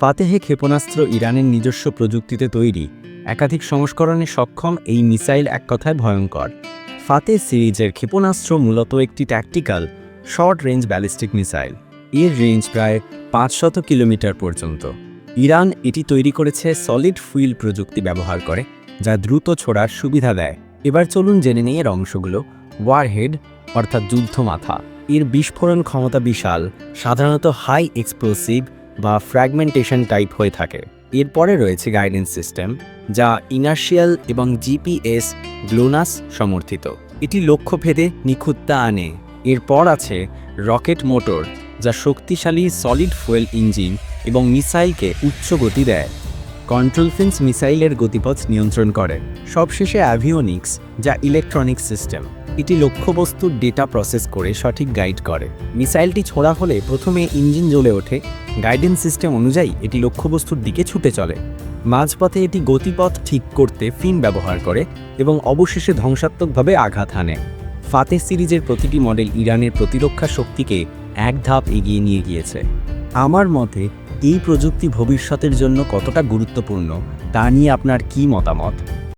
ফাতেহে ক্ষেপণাস্ত্র ইরানের নিজস্ব প্রযুক্তিতে তৈরি, একাধিক সংস্করণে সক্ষম এই মিসাইল এক কথায় ভয়ঙ্কর। ফাতে সিরিজের ক্ষেপণাস্ত্র মূলত একটি tactical short range ballistic missile এর রেঞ্জ প্রায় পাঁচশত কিলোমিটার পর্যন্ত। ইরান এটি তৈরি করেছে সলিড ফুইল প্রযুক্তি ব্যবহার করে, যা দ্রুত ছোড়ার সুবিধা দেয়। এবার চলুন জেনে নিই এর অংশগুলো। ওয়ারহেড অর্থাৎ যুদ্ধ মাথা এর বিস্ফোরণ ক্ষমতা বিশাল, সাধারণত হাই এক্সপ্লোসিভ বা ফ্র্যাগমেন্টেশন টাইপ হয়ে থাকে। এরপরে রয়েছে গাইডেন্স সিস্টেম যা ইনার্শিয়াল এবং জিপিএস গ্লোনাস সমর্থিত। এটি লক্ষ্যভেদে নিখুঁততা আনে। এরপর আছে রকেট মোটর যা শক্তিশালী সলিড ফুয়েল ইঞ্জিন এবং মিসাইলকে উচ্চ গতি দেয়। কন্ট্রোল ফিন্স মিসাইলের গতিপথ নিয়ন্ত্রণ করে। সবশেষে অ্যাভিওনিক্স, যা ইলেকট্রনিক সিস্টেম। এটি লক্ষ্যবস্তুর ডেটা প্রসেস করে সঠিক গাইড করে। মিসাইলটি ছোড়া হলে প্রথমে ইঞ্জিন জ্বলে ওঠে। গাইডেন্স সিস্টেম অনুযায়ী এটি লক্ষ্যবস্তুর দিকে ছুটে চলে। মাঝপথে এটি গতিপথ ঠিক করতে ফিন ব্যবহার করে এবং অবশেষে ধ্বংসাত্মকভাবে আঘাত হানে। ফাতে সিরিজের প্রতিটি মডেল ইরানের প্রতিরক্ষা শক্তিকে এক ধাপ এগিয়ে নিয়ে গিয়েছে। আমার মতে এই প্রযুক্তি ভবিষ্যতের জন্য কতটা গুরুত্বপূর্ণ তা নিয়ে আপনার কী মতামত?